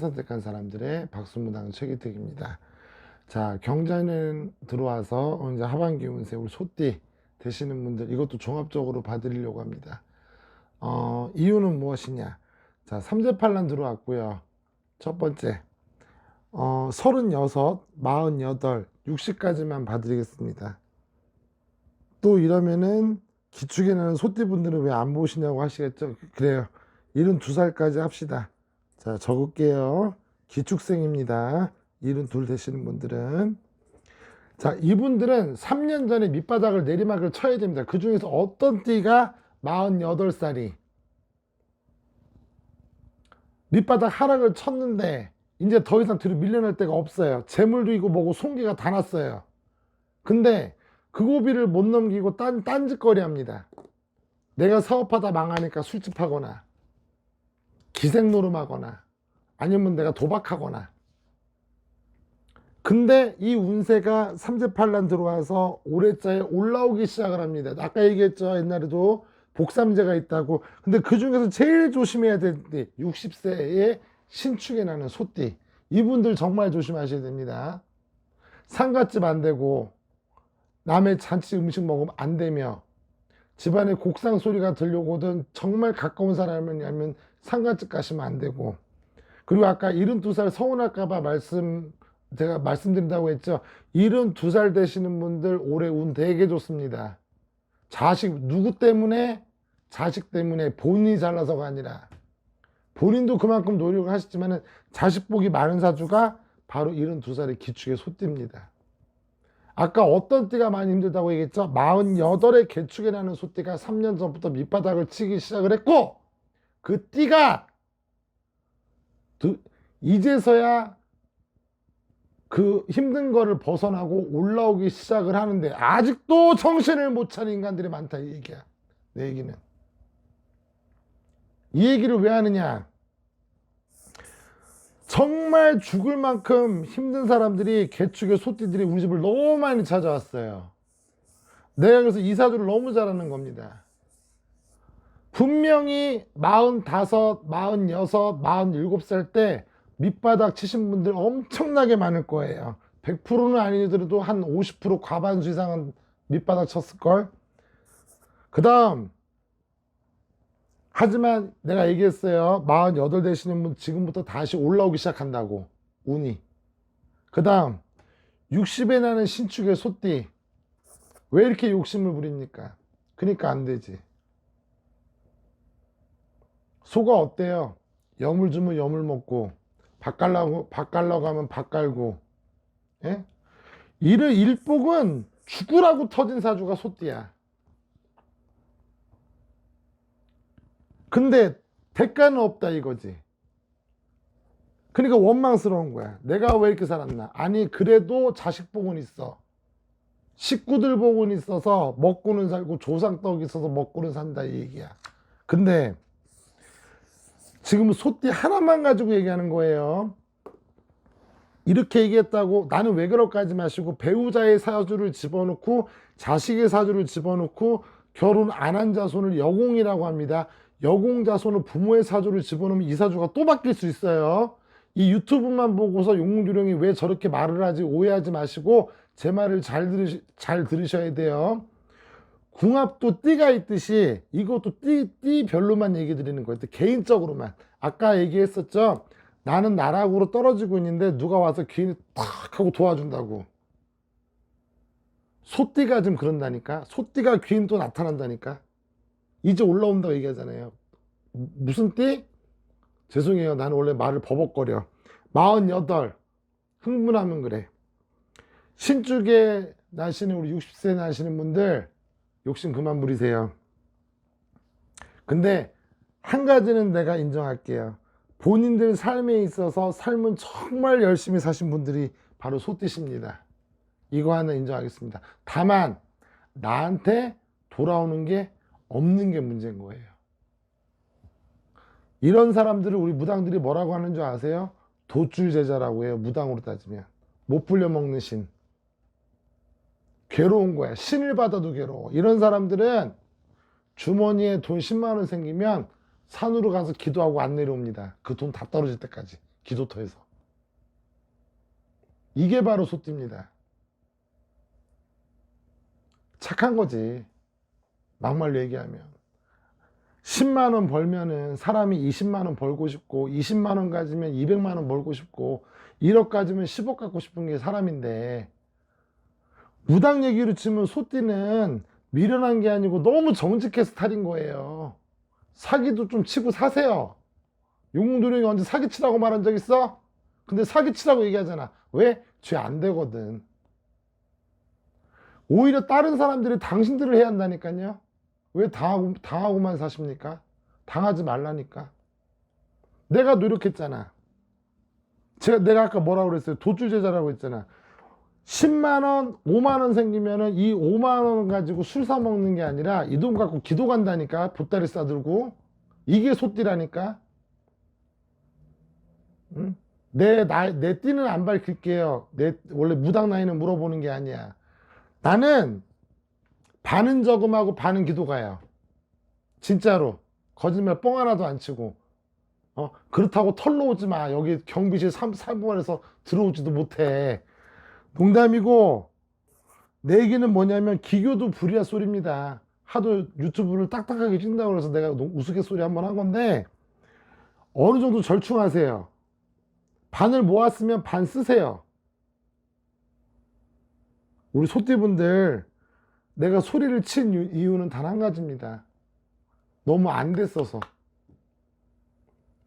선택한 사람들의 박수무당 최기택입니다. 자, 경자는 들어와서 이제 하반기 운세 우리 소띠 되시는 분들 이것도 종합적으로 봐드리려고 합니다. 어, 이유는 무엇이냐? 자, 삼재팔란 들어왔고요. 첫 번째, 어, 36, 48, 60까지만 봐드리겠습니다. 또 이러면은 기축에 나는 소띠분들은 왜 안 보시냐고 하시겠죠? 그래요. 72살까지 합시다. 자, 적을게요. 기축생입니다. 72 되시는 분들은. 자, 이분들은 3년 전에 밑바닥을 내리막을 쳐야 됩니다. 그 중에서 어떤 띠가 48살이 밑바닥 하락을 쳤는데 이제 더 이상 뒤로 밀려날 데가 없어요. 재물도 있고 뭐고 손괴가 다 났어요. 근데 그 고비를 못 넘기고 딴, 딴짓거리 합니다. 내가 사업하다 망하니까 술집하거나 기생 노름하거나 아니면 내가 도박하거나 근데 이 운세가 삼재팔란 들어와서 올해자에 올라오기 시작을 합니다. 아까 얘기했죠. 옛날에도 복삼재가 있다고. 근데 그 중에서 제일 조심해야 될때 60세에 신축에 나는 소띠. 이분들 정말 조심하셔야 됩니다. 상갓집 안 되고 남의 잔치 음식 먹으면 안 되며 집안에 곡상 소리가 들려오거든 정말 가까운 사람이냐면 상갓집 가시면 안 되고. 그리고 아까 72살 서운할까봐 말씀 제가 말씀드린다고 했죠? 72살 되시는 분들 올해 운 되게 좋습니다. 자식 누구 때문에? 자식 때문에 본인이 잘나서가 아니라. 본인도 그만큼 노력을 하셨지만 자식 복이 많은 사주가 바로 72살의 기축의 소띠입니다. 아까 어떤 띠가 많이 힘들다고 얘기했죠? 48의 개축에 나는 소띠가 3년 전부터 밑바닥을 치기 시작을 했고 그 띠가 두- 이제서야 그 힘든 거를 벗어나고 올라오기 시작을 하는데 아직도 정신을 못 차린 인간들이 많다 이 얘기야 내 얘기는 이 얘기를 왜 하느냐 정말 죽을 만큼 힘든 사람들이 개축의 소띠들이 우리 집을 너무 많이 찾아왔어요. 내가 그래서 이 사주를 너무 잘하는 겁니다. 분명히 45, 46, 47살 때 밑바닥 치신 분들 엄청나게 많을 거예요. 100%는 아니더라도 한 50% 과반수 이상은 밑바닥 쳤을걸. 그 다음, 하지만 내가 얘기했어요. 48 되시는 분 지금부터 다시 올라오기 시작한다고. 운이. 그 다음 60에 나는 신축의 소띠. 왜 이렇게 욕심을 부립니까? 그러니까 안 되지. 소가 어때요? 여물 주면 여물 먹고 밥 갈라고 밥 갈라고 하면 밥 갈고. 예? 이를 일복은 죽으라고 터진 사주가 소띠야. 근데 대가는 없다 이거지. 그러니까 원망스러운 거야. 내가 왜 이렇게 살았나? 아니 그래도 자식 복은 있어. 식구들 복은 있어서 먹고는 살고 조상떡 있어서 먹고는 산다 이 얘기야. 근데 지금 소띠 하나만 가지고 얘기하는 거예요. 이렇게 얘기했다고 나는 왜 그럴까 하지 마시고 배우자의 사주를 집어넣고 자식의 사주를 집어넣고 결혼 안 한 자손을 여공이라고 합니다. 여공 자손은 부모의 사주를 집어넣으면 이 사주가 또 바뀔 수 있어요. 이 유튜브만 보고서 용두령이 왜 저렇게 말을 하지 오해하지 마시고 제 말을 잘, 들으시, 잘 들으셔야 돼요. 궁합도 띠가 있듯이 이것도 띠, 띠별로만 얘기 드리는 거예요. 개인적으로만. 아까 얘기했었죠. 나는 나락으로 떨어지고 있는데 누가 와서 귀인이 탁 하고 도와준다고. 소띠가 좀 그런다니까. 소띠가 귀인 또 나타난다니까. 이제 올라온다고 얘기하잖아요. 무슨 띠? 죄송해요. 나는 원래 말을 버벅거려. 48. 흥분하면 그래. 신축에 나시는 우리 60세 나시는 분들 욕심 그만 부리세요. 근데 한 가지는 내가 인정할게요. 본인들 삶에 있어서 삶은 정말 열심히 사신 분들이 바로 소띠십니다. 이거 하나 인정하겠습니다. 다만 나한테 돌아오는 게 없는 게 문제인 거예요. 이런 사람들을 우리 무당들이 뭐라고 하는 줄 아세요? 도출 제자라고 해요. 무당으로 따지면 못 불려 먹는 신. 괴로운 거야. 신을 받아도 괴로워. 이런 사람들은 주머니에 돈 10만 원 생기면 산으로 가서 기도하고 안 내려옵니다. 그 돈 다 떨어질 때까지. 기도터에서. 이게 바로 소띠입니다. 착한 거지. 막말로 얘기하면. 10만 원 벌면은 사람이 20만 원 벌고 싶고 20만 원 가지면 200만 원 벌고 싶고 1억 가지면 10억 갖고 싶은 게 사람인데 무당 얘기로 치면 소띠는 미련한 게 아니고 너무 정직해서 탈인 거예요. 사기도 좀 치고 사세요. 용웅도령이 언제 사기치라고 말한 적 있어? 근데 사기치라고 얘기하잖아. 왜? 죄 안 되거든. 오히려 다른 사람들이 당신들을 해야 한다니까요. 왜 당하고, 당하고만 사십니까? 당하지 말라니까. 내가 노력했잖아. 제가, 내가 아까 뭐라고 그랬어요? 도주제자라고 했잖아. 10만원, 5만원 생기면은 이 5만원 가지고 술 사 먹는 게 아니라 이 돈 갖고 기도 간다니까. 보따리 싸들고. 이게 소띠라니까. 응? 내, 나, 내 띠는 안 밝힐게요. 내, 원래 무당 나이는 물어보는 게 아니야. 나는 반은 저금하고 반은 기도가요. 진짜로. 거짓말 뻥 하나도 안 치고. 어, 그렇다고 털로 오지 마. 여기 경비실 3, 3번에서 들어오지도 못해. 농담이고, 내 얘기는 뭐냐면, 기교도 불이야 소리입니다. 하도 유튜브를 딱딱하게 찍는다고 그래서 내가 농- 우스갯소리 한번 한 건데, 어느 정도 절충하세요. 반을 모았으면 반 쓰세요. 우리 소띠분들, 내가 소리를 친 유- 이유는 단 한 가지입니다. 너무 안 됐어서.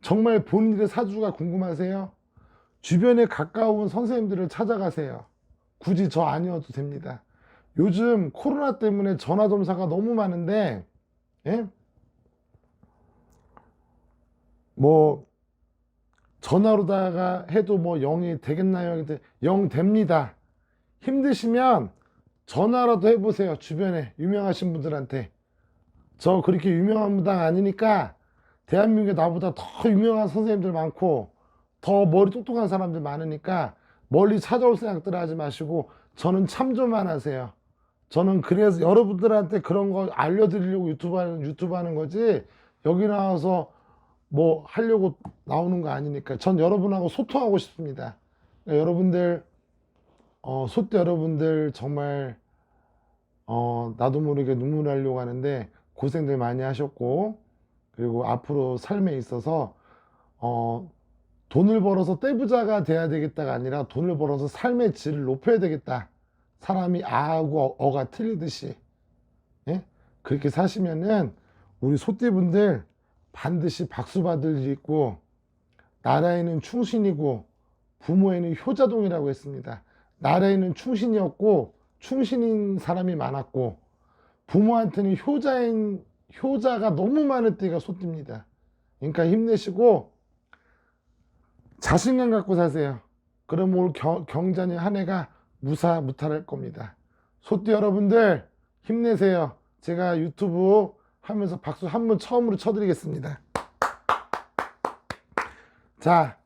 정말 본인의 사주가 궁금하세요? 주변에 가까운 선생님들을 찾아가세요. 굳이 저 아니어도 됩니다. 요즘 코로나 때문에 전화 점사가 너무 많은데, 예? 뭐, 전화로다가 해도 뭐 0이 되겠나요? 근데 0 됩니다. 힘드시면 전화라도 해보세요. 주변에 유명하신 분들한테. 저 그렇게 유명한 무당 아니니까 대한민국에 나보다 더 유명한 선생님들 많고 더 머리 똑똑한 사람들 많으니까 멀리 찾아올 생각들 하지 마시고 저는 참조만 하세요. 저는 그래서 여러분들한테 그런 거 알려드리려고 유튜브 하는, 유튜브 하는 거지 여기 나와서 뭐 하려고 나오는 거 아니니까 전 여러분하고 소통하고 싶습니다. 그러니까 여러분들 어, 소떼 여러분들 정말 어, 나도 모르게 눈물 나려고 하는데 고생들 많이 하셨고 그리고 앞으로 삶에 있어서 어, 돈을 벌어서 떼부자가 돼야 되겠다가 아니라 돈을 벌어서 삶의 질을 높여야 되겠다. 사람이 아하고 어가 틀리듯이 예? 그렇게 사시면은 우리 소띠분들 반드시 박수 받을 일 있고 나라에는 충신이고 부모에는 효자동이라고 했습니다. 나라에는 충신이었고 충신인 사람이 많았고 부모한테는 효자인 효자가 너무 많을 때가 소띠입니다. 그러니까 힘내시고 자신감 갖고 사세요. 그럼 올 경, 경자년 한 해가 무사 무탈할 겁니다. 소띠 여러분들 힘내세요. 제가 유튜브 하면서 박수 한 번 처음으로 쳐드리겠습니다. 자,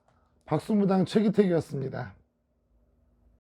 박수무당 최기택이었습니다.